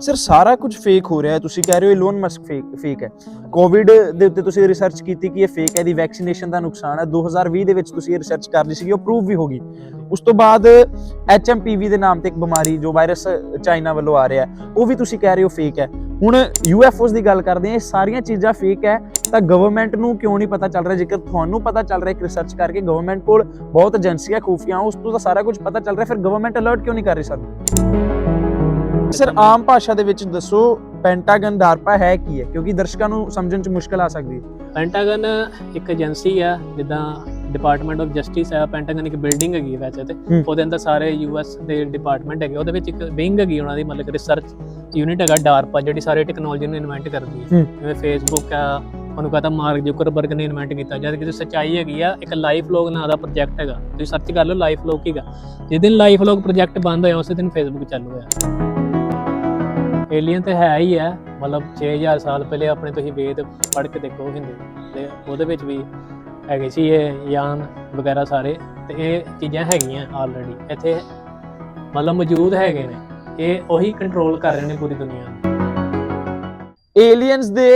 Sir ਸਾਰਾ ਕੁਝ fake ਹੋ ਰਿਹਾ ਹੈ। ਤੁਸੀਂ ਕਹਿ ਰਹੇ ਹੋ ਇਲੋਨ ਮਸਕ ਫੇਕ ਫੇਕ ਹੈ। ਕੋਵਿਡ ਦੇ ਉੱਤੇ ਤੁਸੀਂ ਰਿਸਰਚ ਕੀਤੀ ਕਿ ਇਹ ਫੇਕ ਹੈ, ਇਹਦੀ ਵੈਕਸੀਨੇਸ਼ਨ ਦਾ ਨੁਕਸਾਨ ਹੈ। 2020 ਦੇ ਵਿੱਚ ਤੁਸੀਂ ਇਹ ਰਿਸਰਚ ਕਰ ਲਈ ਸੀ ਉਹ ਪ੍ਰੂਵ ਵੀ ਹੋ ਗਈ। ਉਸ ਤੋਂ ਬਾਅਦ ਐਚਐਮਪੀਵੀ ਦੇ ਨਾਮ ਤੇ ਇੱਕ ਬਿਮਾਰੀ ਜੋ ਵਾਇਰਸ ਚਾਈਨਾ ਵੱਲੋਂ ਆ ਰਿਹਾ ਉਹ ਵੀ ਤੁਸੀਂ ਕਹਿ ਰਹੇ ਹੋ ਫੇਕ ਹੈ। ਹੁਣ ਯੂਐਫਓਸ ਦੀ ਗੱਲ ਕਰਦੇ ਹਾਂ, ਇਹ ਸਾਰੀਆਂ ਚੀਜ਼ਾਂ ਫੇਕ ਹੈ, ਤਾਂ ਗਵਰਨਮੈਂਟ ਨੂੰ ਕਿਉਂ ਨਹੀਂ ਪਤਾ ਚੱਲ ਰਿਹਾ? ਜੇਕਰ ਤੁਹਾਨੂੰ ਪਤਾ ਚੱਲ ਰਿਹਾ, ਇੱਕ ਰਿਸਰਚ ਕਰਕੇ ਗਵਰਨਮੈਂਟ ਕੋਲ ਬਹੁਤ ਏਜੰਸੀਆਂ ਖੂਫੀਆਂ, ਉਸ ਤੋਂ ਤਾਂ ਸਾਰਾ ਕੁਝ ਪਤਾ ਚੱਲ ਰਿਹਾ, ਫਿਰ ਗਵਰਨਮੈਂਟ ਅਲਰਟ ਕਿਉਂ ਨਹੀਂ ਕਰ ਰਹੀ ਸਾਨੂੰ? ਸਰ ਆਮ ਭਾਸ਼ਾ ਦੇ ਵਿੱਚ ਦੱਸੋ ਪੈਂਟਾਗਨ ਡਾਰਪਾ ਹੈ ਕੀ ਹੈ? ਕਿਉਂਕਿ ਦਰਸ਼ਕਾਂ ਨੂੰ ਸਮਝਣ 'ਚ ਮੁਸ਼ਕਲ ਆ ਸਕਦੀ ਹੈ। ਪੈਂਟਾਗਨ ਇੱਕ ਏਜੰਸੀ ਆ ਜਿੱਦਾਂ ਡਿਪਾਰਟਮੈਂਟ ਆਫ ਜਸਟਿਸ ਹੈ ਪੈਂਟਾਗਨ ਇੱਕ ਬਿਲਡਿੰਗ ਹੈਗੀ ਵੈਸੇ ਤੇ। ਉਹਦੇ ਅੰਦਰ ਸਾਰੇ ਯੂਐਸ ਦੇ ਡਿਪਾਰਟਮੈਂਟ ਹੈਗੇ ਉਹਦੇ ਵਿੱਚ ਇੱਕ ਵਿੰਗ ਹੈਗੀ ਉਹਨਾਂ ਦੀ ਮਤਲਬ ਰਿਸਰਚ ਯੂਨਿਟ ਹੈਗਾ ਡਾਰਪਾ ਜਿਹੜੀ ਸਾਰੇ ਟੈਕਨੋਲੋਜੀ ਨੂੰ ਇਨਵੈਂਟ ਕਰਦੀ ਹੈ ਹੂੰ। ਜਿਵੇਂ ਫੇਸਬੁੱਕ ਆ ਉਹਨੂੰ ਕਹਤਾ ਮਾਰਕ ਜ਼ੁਕਰਬਰਗ ਨੇ ਇਨਵੈਂਟ ਕੀਤਾ। ਜਦ ਕਿ ਸੱਚਾਈ ਹੈਗੀ ਆ ਇੱਕ ਲਾਈਫ ਲੋਗ ਨਾਂ ਦਾ ਪ੍ਰੋਜੈਕਟ ਹੈਗਾ। ਤੁਸੀਂ ਸਰਚ ਕਰ ਲਓ ਲਾਈਫ ਲੋਗ ਹੀਗਾ ਜਿਸ ਦਿਨ ਲਾਈਫ ਲੋਗ ਪ੍ਰੋਜੈਕਟ ਬੰਦ ਹੋਇਆ ਉਸੇ ਦਿਨ ਫੇਸਬੁੱਕ ਚਾਲੂ ਹੋਇਆ। ਏਲੀਅਨ ਤੇ ਹੈ ਹੀ ਹੈ ਮਤਲਬ 6000 ਸਾਲ ਪਹਿਲੇ ਆਪਣੇ ਤੁਸੀਂ ਵੇਦ ਪੜ੍ਹ ਕੇ ਦੇਖੋ ਹਿੰਦੂ ਤੇ ਉਹਦੇ ਵਿੱਚ ਵੀ ਹੈਗੇ ਸੀ ਇਹ ਯਾਨ ਵਗੈਰਾ ਸਾਰੇ ਤੇ ਇਹ ਚੀਜ਼ਾਂ ਹੈਗੀਆਂ ਆਲਰੇਡੀ ਇੱਥੇ ਮਤਲਬ ਮੌਜੂਦ ਹੈਗੇ ਨੇ। ਇਹ ਉਹੀ ਕੰਟਰੋਲ ਕਰ ਰਹੇ ਨੇ ਪੂਰੀ ਦੁਨੀਆ ਨੂੰ। ਏਲੀਅਨਸ ਦੇ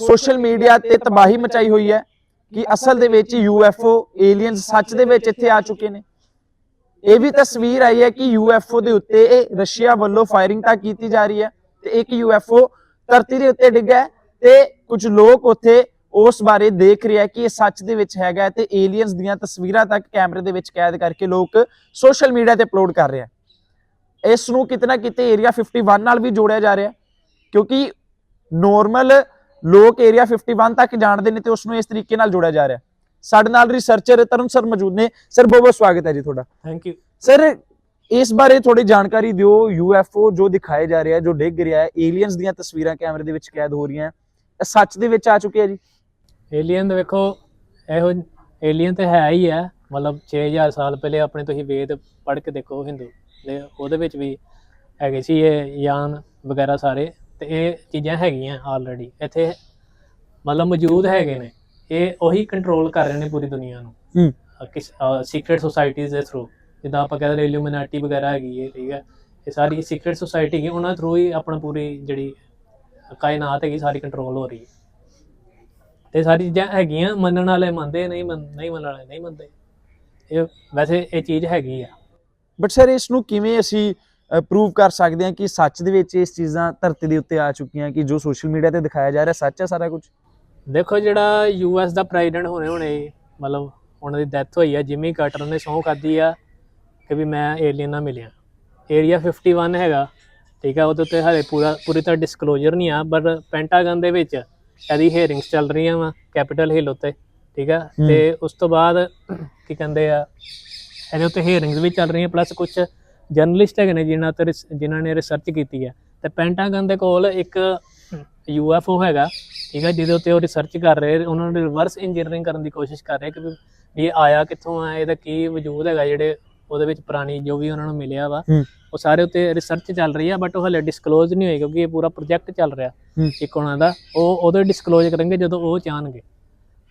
ਸੋਸ਼ਲ ਮੀਡੀਆ ਤੇ ਤਬਾਹੀ ਮਚਾਈ ਹੋਈ ਹੈ ਕਿ ਅਸਲ ਦੇ ਵਿੱਚ ਯੂਐਫਓ ਏਲੀਅਨਸ ਸੱਚ ਦੇ ਵਿੱਚ ਇੱਥੇ ਆ ਚੁੱਕੇ ਨੇ। ਇਹ ਵੀ ਤਸਵੀਰ ਆਈ ਹੈ ਕਿ ਯੂਐਫਓ ਦੇ ਉੱਤੇ ਇਹ ਰਸ਼ੀਆ ਵੱਲੋਂ ਫਾਇਰਿੰਗ ਤਾਂ ਕੀਤੀ ਜਾ ਰਹੀ ਹੈ ਤੇ ਇੱਕ ਯੂਐਫਓ ਧਰਤੀ ਦੇ ਉੱਤੇ ਡਿੱਗਾ ਹੈ ਤੇ ਕੁਝ ਲੋਕ ਉੱਥੇ ਉਸ ਬਾਰੇ ਦੇਖ ਰਿਹਾ ਕਿ ਇਹ ਸੱਚ ਦੇ ਵਿੱਚ ਹੈਗਾ ਹੈ ਤੇ ਏਲੀਅਨਸ ਦੀਆਂ ਤਸਵੀਰਾਂ ਤੱਕ ਕੈਮਰੇ ਦੇ ਵਿੱਚ ਕੈਦ ਕਰਕੇ ਲੋਕ ਸੋਸ਼ਲ ਮੀਡੀਆ ਤੇ ਅਪਲੋਡ ਕਰ ਰਿਹਾ ਹੈ। ਇਸ ਨੂੰ ਕਿਤੇ ਨਾ ਕਿਤੇ ਏਰੀਆ 51 ਨਾਲ ਵੀ ਜੋੜਿਆ ਜਾ ਰਿਹਾ ਕਿਉਂਕਿ ਨੋਰਮਲ ਲੋਕ ਏਰੀਆ 51 ਤੱਕ ਜਾਣਦੇ ਨੇ ਤੇ ਉਸ ਨੂੰ ਇਸ ਤਰੀਕੇ ਨਾਲ ਜੋੜਿਆ ਜਾ ਰਿਹਾ ਸਾਡੇ ਨਾਲ ਰਿਸਰਚਰ ਤਰਨ ਸਰ ਮੌਜੂਦ ਨੇ। ਸਰ ਬਹੁਤ ਬਹੁਤ ਸਵਾਗਤ ਹੈ ਜੀ ਤੁਹਾਡਾ। ਥੈਂਕ ਯੂ ਸਰ ਇਸ ਬਾਰੇ ਥੋੜੀ ਜਾਣਕਾਰੀ ਦਿਓ। ਯੂਐਫਓ ਜੋ ਦਿਖਾਏ ਜਾ ਰਿਹਾ ਹੈ ਜੋ ਡਿੱਗ ਰਿਹਾ ਹੈ ਏਲੀਅਨਸ ਦੀਆਂ ਤਸਵੀਰਾਂ ਕੈਮਰੇ ਦੇ ਵਿੱਚ ਕੈਦ ਹੋ ਰਹੀਆਂ। ਇਹ ਸੱਚ ਦੇ ਵਿੱਚ ਆ ਚੁੱਕਿਆ ਜੀ? ਏਲੀਅਨ ਦੇ ਵੇਖੋ ਇਹੋ ਏਲੀਅਨ ਤੇ ਹੈ ਹੀ ਹੈ ਮਤਲਬ 6000 ਸਾਲ ਪਹਿਲੇ ਆਪਣੇ ਤੁਸੀਂ ਵੇਦ ਪੜ੍ਹ ਕੇ ਦੇਖੋ ਹਿੰਦੂ ਦੇ ਉਹਦੇ ਵਿੱਚ ਵੀ ਹੈਗੇ ਸੀ ਇਹ ਯਾਨ ਵਗੈਰਾ ਸਾਰੇ। ਤੇ ਇਹ ਚੀਜ਼ਾਂ ਹੈਗੀਆਂ ਆਲਰੇਡੀ ਇੱਥੇ ਮਤਲਬ ਮੌਜੂਦ ਹੈਗੇ ਨੇ। ਇਹ ਉਹੀ ਕੰਟਰੋਲ ਕਰ ਰਹੇ ਨੇ ਪੂਰੀ ਦੁਨੀਆ ਨੂੰ। ਹੂੰ। ਕਿਸ ਸੀਕ੍ਰੀਟ ਸੁਸਾਇਟੀਜ਼ ਦੇ ਥਰੂ ਜਿੱਦਾਂ ਆਪਾਂ ਕਹਿੰਦੇ ਇਲੂਮੀਨਾਟੀ ਵਗੈਰਾ ਹੈਗੀ ਹੈ ਠੀਕ ਹੈ। ਇਹ ਸਾਰੀ ਸੀਕ੍ਰੀਟ ਸੁਸਾਇਟੀ ਹੈਗੀ ਉਹਨਾਂ ਥਰੂ ਹੀ ਆਪਣਾ ਪੂਰੀ ਜਿਹੜੀ ਕਾਇਨਾਤ ਹੈਗੀ ਸਾਰੀ ਕੰਟਰੋਲ ਹੋ ਰਹੀ ਹੈ। ਤੇ ਸਾਰੀ ਚੀਜ਼ਾਂ ਹੈਗੀਆਂ ਮੰਨਣ ਵਾਲੇ ਮੰਨਦੇ ਨਹੀਂ ਮੰਨ- ਨਹੀਂ ਮੰਨਣ ਵਾਲੇ ਨਹੀਂ ਮੰਨਦੇ। ਇਹ ਵੈਸੇ ਇਹ ਚੀਜ਼ ਹੈਗੀ ਆ। ਬਟ ਸਰ ਇਸ ਨੂੰ ਕਿਵੇਂ ਅਸੀਂ ਪ੍ਰੂਵ ਕਰ ਸਕਦੇ ਹਾਂ ਕਿ ਸੱਚ ਦੇ ਵਿੱਚ ਇਸ ਚੀਜ਼ਾਂ ਧਰਤੀ ਦੇ ਉੱਤੇ ਆ ਚੁੱਕੀਆਂ ਕਿ ਜੋ ਸੋਸ਼ਲ ਮੀਡੀਆ ਤੇ ਦਿਖਾਇਆ ਜਾ ਰਿਹਾ ਸੱਚ ਹੈ ਸਾਰਾ ਕੁਝ ਦੇਖੋ ਜਿਹੜਾ ਯੂਐਸ ਦਾ ਪ੍ਰੈਜ਼ੀਡੈਂਟ ਹੋਣੇ ਹੋਣੇ ਮਤਲਬ ਉਹਨਾਂ ਦੀ ਡੈਥ ਹੋਈ ਆ ਜਿਮੀ ਕਾਰਟਰ ਨੇ ਸਹੁੰ ਖਾਧੀ ਆ ਕਿ ਵੀ ਮੈਂ ਏਲੀਅਨ ਨਾਲ ਮਿਲਿਆ ਏਰੀਆ 51 ਹੈਗਾ ਠੀਕ ਆ ਉਹਦੇ ਉੱਤੇ ਹਲੇ ਪੂਰਾ ਪੂਰੀ ਤਰ੍ਹਾਂ ਡਿਸਕਲੋਜ਼ਰ ਨਹੀਂ ਆ ਪਰ ਪੈਂਟਾਗਨ ਦੇ ਵਿੱਚ ਇਹਦੀ ਹੀਅਰਿੰਗਸ ਚੱਲ ਰਹੀਆਂ ਵਾ ਕੈਪੀਟਲ ਹਿੱਲ ਉੱਤੇ ਠੀਕ ਆ। ਤੇ ਉਸ ਤੋਂ ਬਾਅਦ ਕੀ ਕਹਿੰਦੇ ਆ ਇਹਦੇ ਉੱਤੇ ਹੀਅਰਿੰਗਸ ਵੀ ਚੱਲ ਰਹੀਆਂ ਪਲੱਸ ਕੁਝ ਜਰਨਲਿਸਟ ਹੈਗੇ ਨੇ ਜਿਨ੍ਹਾਂ ਤੇ ਜਿਨ੍ਹਾਂ ਨੇ ਰਿਸਰਚ ਕੀਤੀ ਹੈ ਤੇ ਪੈਂਟਾਗਨ ਦੇ ਕੋਲ ਇੱਕ ਯੂਐਫਓ ਹੈਗਾ ਠੀਕ ਹੈ ਜਿਹਦੇ ਉੱਤੇ ਉਹ ਰਿਸਰਚ ਕਰ ਰਹੇ ਉਹਨਾਂ ਨੂੰ ਰਿਵਰਸ ਇੰਜੀਨੀਅਰਿੰਗ ਕਰਨ ਦੀ ਕੋਸ਼ਿਸ਼ ਕਰ ਰਹੇ ਕਿ ਵੀ ਇਹ ਆਇਆ ਕਿੱਥੋਂ ਆ ਇਹਦਾ ਕੀ ਵਜੂਦ ਹੈਗਾ ਜਿਹੜੇ ਉਹਦੇ ਵਿੱਚ ਪੁਰਾਣੀ ਜੋ ਵੀ ਉਹਨਾਂ ਨੂੰ ਮਿਲਿਆ ਵਾ ਹੂੰ। ਉਹ ਸਾਰੇ ਉੱਤੇ ਰਿਸਰਚ ਚੱਲ ਰਹੀ ਆ ਬਟ ਉਹ ਹਲੇ ਡਿਸਕਲੋਜ਼ ਨਹੀਂ ਹੋਈ ਕਿਉਂਕਿ ਇਹ ਪੂਰਾ ਪ੍ਰੋਜੈਕਟ ਚੱਲ ਰਿਹਾ ਹੂੰ। ਇੱਕ ਉਹਨਾਂ ਦਾ ਉਹ ਉਹਦੇ ਡਿਸਕਲੋਜ਼ ਕਰਨਗੇ ਜਦੋਂ ਉਹ ਚਾਹਣਗੇ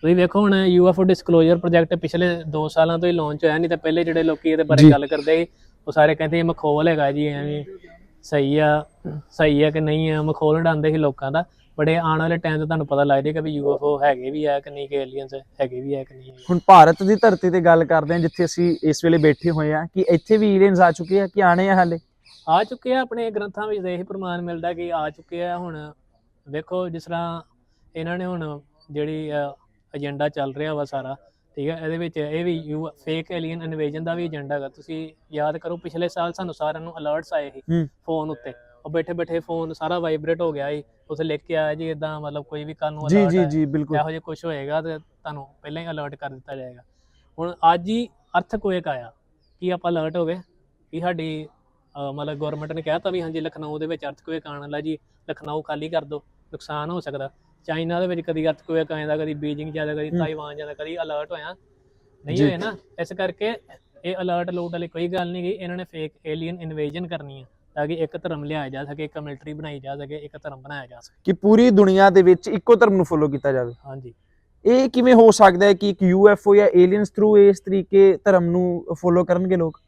ਤੁਸੀਂ ਵੇਖੋ ਹੁਣ ਯੂਐਫਓ ਡਿਸਕਲੋਜ਼ਰ ਪ੍ਰੋਜੈਕਟ ਪਿਛਲੇ 2 ਸਾਲਾਂ ਤੋਂ ਹੀ ਲਾਂਚ ਹੋਇਆ ਨਹੀਂ ਤਾਂ ਪਹਿਲੇ ਜਿਹੜੇ ਲੋਕੀ ਇਹਦੇ ਬਾਰੇ। ਗੱਲ ਕਰਦੇ ਸੀ ਉਹ ਸਾਰੇ ਕਹਿੰਦੇ ਇਹ ਮਖੌਲ ਹੈਗਾ ਜੀ ਐਵੇਂ ਸਹੀ ਆ ਸਹੀ ਆ ਕਿ ਨਹੀਂ ਆ ਮਖੌਲ ਉਡਾਉਂਦੇ ਸੀ ਲੋਕਾਂ ਦਾ ਬੜੇ ਆਉਣ ਵਾਲੇ ਟਾਈਮ ਤੇ ਤੁਹਾਨੂੰ ਪਤਾ ਲੱਗ ਜਾਏਗਾ ਵੀ ਯੂਐਫਓ ਹੈਗੇ ਵੀ ਆ ਕਿ ਨਹੀਂ ਕਿ ਏਲੀਅਨਸ ਹੈਗੇ ਵੀ ਆ ਕਿ ਨਹੀਂ। ਹੁਣ ਭਾਰਤ ਦੀ ਧਰਤੀ ਤੇ ਗੱਲ ਕਰਦੇ ਹਾਂ ਜਿੱਥੇ ਅਸੀਂ ਇਸ ਵੇਲੇ ਬੈਠੇ ਹੋਏ ਹਾਂ ਕਿ ਇੱਥੇ ਵੀ ਏਲੀਅਨਸ ਆ ਚੁੱਕੇ ਆ ਕਿ ਆਣੇ ਆ ਹਾਲੇ? ਆ ਚੁੱਕੇ ਆ ਆਪਣੇ ਗ੍ਰੰਥਾਂ ਵਿੱਚ ਇਹ ਪ੍ਰਮਾਣ ਮਿਲਦਾ ਕਿ ਆ ਚੁੱਕੇ ਆ ਹੁਣ। ਵੇਖੋ ਜਿਸ ਤਰ੍ਹਾਂ ਇਹਨਾਂ ਨੇ ਹੁਣ ਜਿਹੜੀ ਏਜੰਡਾ ਚੱਲ ਰਿਹਾ ਵਾ ਸਾਰਾ ਠੀਕ ਹੈ ਇਹਦੇ ਵਿੱਚ ਇਹ ਵੀ ਯੂ ਫੇਕ ਏਲੀਅਨ ਇਨਵੇਜਨ ਦਾ ਵੀ ਏਜੰਡਾ ਹੈਗਾ। ਤੁਸੀਂ ਯਾਦ ਕਰੋ ਪਿਛਲੇ ਸਾਲ ਸਾਨੂੰ ਸਾਰਿਆਂ ਨੂੰ ਅਲਰਟਸ ਆਏ ਸੀ ਫੋਨ ਉੱਤੇ। ਉਹ ਬੈਠੇ ਬੈਠੇ ਫੋਨ ਸਾਰਾ ਵਾਈਬ੍ਰੇਟ ਹੋ ਗਿਆ ਸੀ। ਉੱਥੇ ਲਿਖ ਕੇ ਆਇਆ ਜੀ ਇਦਾਂ ਮਤਲਬ ਕੋਈ ਵੀ ਕੱਲ ਨੂੰ ਜੀ ਜੀ। ਜੀ ਬਿਲਕੁਲ। ਇਹੋ ਜਿਹਾ ਕੁਝ ਹੋਏਗਾ ਤੇ ਤੁਹਾਨੂੰ ਪਹਿਲਾਂ ਹੀ ਅਲਰਟ ਕਰ ਦਿੱਤਾ ਜਾਏਗਾ। ਹੁਣ ਅੱਜ ਹੀ ਅਰਥਕੁਏਕ ਆਇਆ। ਕੀ ਆਪਾਂ ਅਲਰਟ ਹੋ ਗਏ? ਕਿ ਸਾਡੀ ਮਤਲਬ ਗਵਰਨਮੈਂਟ ਨੇ ਕਹਿਤਾ ਵੀ ਹਾਂਜੀ ਲਖਨਊ ਦੇ ਵਿੱਚ ਅਰਥਕੁਏਕ ਆਉਣ ਵਾਲਾ ਜੀ ਲਖਨਊ ਖਾਲੀ ਕਰ ਦਿਓ। ਨੁਕਸਾਨ ਹੋ ਸਕਦਾ। ਚਾਈਨਾ ਦੇ ਵਿੱਚ ਕਦੀ ਅਰਥਕੁਏਕ ਆਇਂਦਾ ਕਦੀ ਬੀਜਿੰਗ ਜ਼ਿਆਦਾ ਕਦੀ। ਤਾਈਵਾਨ ਜ਼ਿਆਦਾ ਕਦੀ ਅਲਰਟ ਹੋਇਆ। ਨਹੀਂ। ਹੋਏ ਨਾ ਇਸ ਕਰਕੇ ਇਹ ਅਲਰਟ ਲੂਟ ਵਾਲੀ ਕੋਈ ਗੱਲ ਨਹੀਂ ਗਈ ਇਹਨਾਂ ਨੇ ਫੇਕ ਏਲੀਅਨ ਇਨਵੇਜਨ ਕਰਨੀ ਹੈ ਤਾਂ ਕਿ ਇੱਕ ਧਰਮ ਲਿਆਇਆ ਜਾ ਸਕੇ ਇੱਕ ਮਿਲਟਰੀ ਬਣਾਈ ਜਾ ਸਕੇ ਇੱਕ ਧਰਮ ਬਣਾਇਆ ਜਾ ਸਕੇ। ਕਿ ਪੂਰੀ ਦੁਨੀਆ ਦੇ ਵਿੱਚ ਇੱਕੋ ਧਰਮ ਨੂੰ ਫੋਲੋ ਕੀਤਾ ਜਾਵੇ। ਹਾਂਜੀ। ਇਹ ਕਿਵੇਂ ਹੋ ਸਕਦਾ ਹੈ ਕਿ ਇੱਕ ਯੂਐਫਓ ਜਾਂ ਏਲੀਅਨਸ ਥਰੂ ਇਸ ਤਰੀਕੇ ਧਰਮ ਨੂੰ ਫੋਲੋ ਕਰਨਗੇ ਲੋਕ?